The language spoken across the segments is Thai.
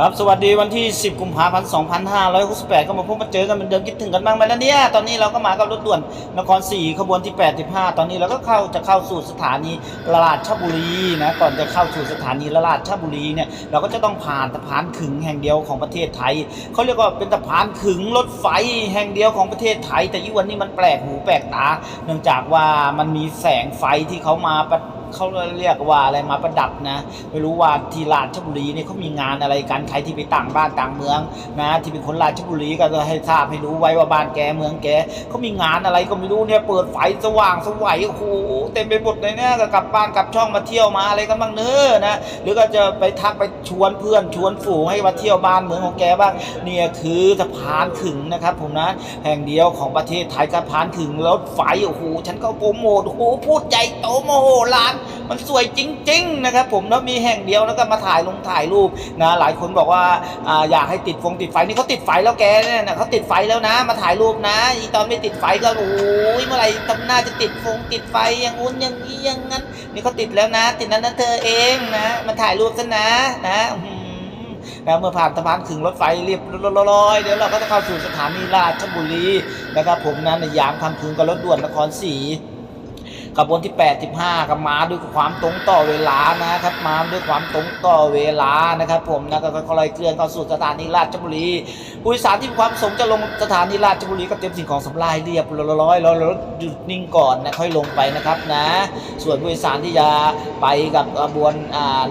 ครับสวัสดีวันที่ 10 กุมภาพันธ์2568 ก็มาพบมาเจอกันเหมือนเดิมคิดถึงกันบ้างไหมล่ะเนี่ยตอนนี้เราก็มากับรถด่วนนครศรีขบวนที่ 85 ตอนนี้เราก็เข้าจะเข้าสู่สถานีราดชบุรีนะก่อนจะเข้าสู่สถานีราดชบุรีเนี่ยเราก็จะต้องผ่านสะพานขึงแห่งเดียวของประเทศไทยเขาเรียกว่าเป็นสะพานขึงรถไฟแห่งเดียวของประเทศไทย แต่ยี่วันนี้มันแปลกหูแปลกตา เนื่องจากว่ามันมีแสงไฟที่เขามาประ เขาเรียกว่าอะไรมาประดับนะ ไม่รู้ว่าที่ราชบุรีเนี่ยเขามีงานอะไรกันใครที่ไปต่างบ้านต่างเมืองนะที่เป็นคนราชบุรีก็จะให้ทราบให้รู้ไว้ว่าบ้านแกเมืองแกเขามีงานอะไรก็ไม่รู้เนี่ยเปิดไฟสว่างสวัยโอ้โหเต็มไปหมดเลยเนี่ยก็กลับบ้านกลับช่องมาเที่ยวมาอะไรกันบ้างเนอนะหรือก็จะไปทักไปชวนเพื่อนชวนฝูงให้มาเที่ยวบ้านเมืองของแกบ้างเนี่ยคือสะพานขึงนะครับผมนะแห่งเดียวของประเทศไทยสะพานขึงรถไฟโอ้โหฉันก็โปรโมทโอ้โหพูดใหญ่โตโมโหลาน มันสวยจริง ๆ นะครับผมแล้วมีแห่งเดียวแล้วก็มาถ่ายลงถ่ายรูปนะหลายคนบอกว่าอ่าอยากให้ติดฟงติดไฟนี่เขาติดไฟแล้วแกเนี่ยนะเขาติดไฟแล้วนะ มาถ่ายรูปนะอีตอนไม่ติดไฟก็โอ้ยเมื่อไหร่ตำหน้าจะติดฟงติดไฟอย่างงู้นอย่างนี้อย่างนั้น นี่เขาติดแล้วนะ ติดนั้นนั่นเธอเองนะมาถ่ายรูปซะนะนะนะเมื่อผ่านสะพานขึงรถไฟเรียบร้อยเดี๋ยวเราก็จะเข้าสู่สถานีราชบุรีนะครับผมนะในยามคำคืนกับรถด่วนนครศรี ขบวนที่ 85ก็มาด้วยความตรงต่อเวลานะครับ มาด้วยความตรงต่อเวลานะครับ ผมนะก็ค่อยเคลื่อนเข้าสู่สถานีราชบุรีผู้โดยสารที่มีความประสงค์จะลงสถานีราชบุรีก็เตรียมสิ่งของสำรายเรียบร้อยแล้วรถหยุดนิ่งก่อนนะค่อยลงไปนะครับนะ ส่วนผู้โดยสารที่จะไปกับขบวน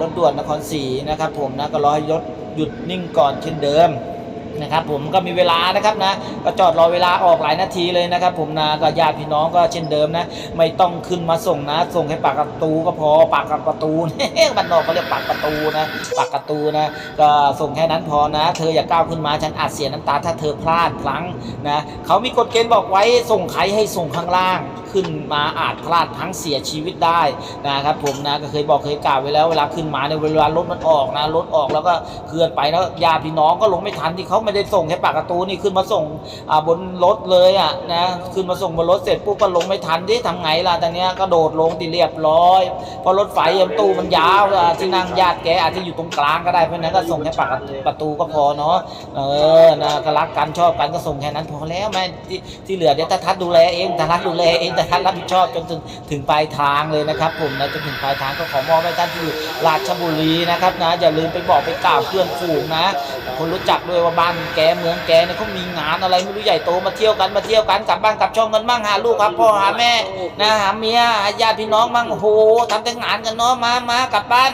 รถด่วนนครศรีนะครับ ผมนะก็รอให้รถหยุดนิ่งก่อนเช่นเดิม นะครับผมก็มีเวลานะครับนะก็จอดรอเวลาออกหลายนาทีเลยนะครับ ผมนะก็ญาติพี่น้องก็เช่นเดิมนะ ไม่ต้องขึ้นมาส่งนะ ส่งให้ปากประตูก็พอปากกับประตูบ้านนอกเขาเรียกปากประตูนะปากประตูนะ ก็ส่งแค่นั้นพอนะ เธออย่าก้าวขึ้นมาฉันอาจเสียน้ำตาถ้าเธอพลาดพลั้งนะเขามีกฎเกณฑ์บอกไว้ส่งใครให้ส่งข้างล่างขึ้นมาอาจพลาดพลั้งเสียชีวิตได้นะครับผมนะก็เคยบอกเคยกล่าวไว้แล้วเวลาขึ้นมาในเวลารถมันออกนะรถออกแล้วก็เคลื่อนไปแล้วญาติพี่น้องก็ลงไม่ทันที่เขาไม่ได้ส่งแค่ปากประตูนี่ขึ้นมาส่งบนรถเลยอะนะขึ้นมาส่งบนรถเสร็จปุ๊บก็ลงไม่ทันที่ทำไงล่ะตอนนี้ก็โดดลงที่เรียบร้อยเพราะรถไฟประตูมันยาวที่นั่งญาติแกอาจจะอยู่ตรงกลางก็ได้เพราะฉะนั้นก็ส่งแค่ปากประตูก็พอเนาะเออนะก็รักกันชอบกันก็ส่งแค่นั้นพอแล้วแม่ที่ที่เหลือเดี๋ยวตาทัดดูแลเองตาทัดดูแลเองตาทัดรับผิดชอบจนถึงถึงปลายทางเลยนะครับ ผมนะจนถึงปลายทางก็ขอมอบให้ท่านที่อยู่ราชบุรีนะครับนะอย่าลืมไปบอกไปกล่าวเพื่อนฝูงนะ คนรู้จักด้วยว่าบ้านแกเมืองแกเนี่ยเขามีงานอะไรไม่รู้ใหญ่โตมาเที่ยวกันมาเที่ยวกันกลับบ้านกลับช่องกันบ้างหาลูกครับพ่อหาแม่นะหาเมียหาญาติพี่น้องบ้างโอ้โหทำแต่งานกันเนาะมา มากลับบ้าน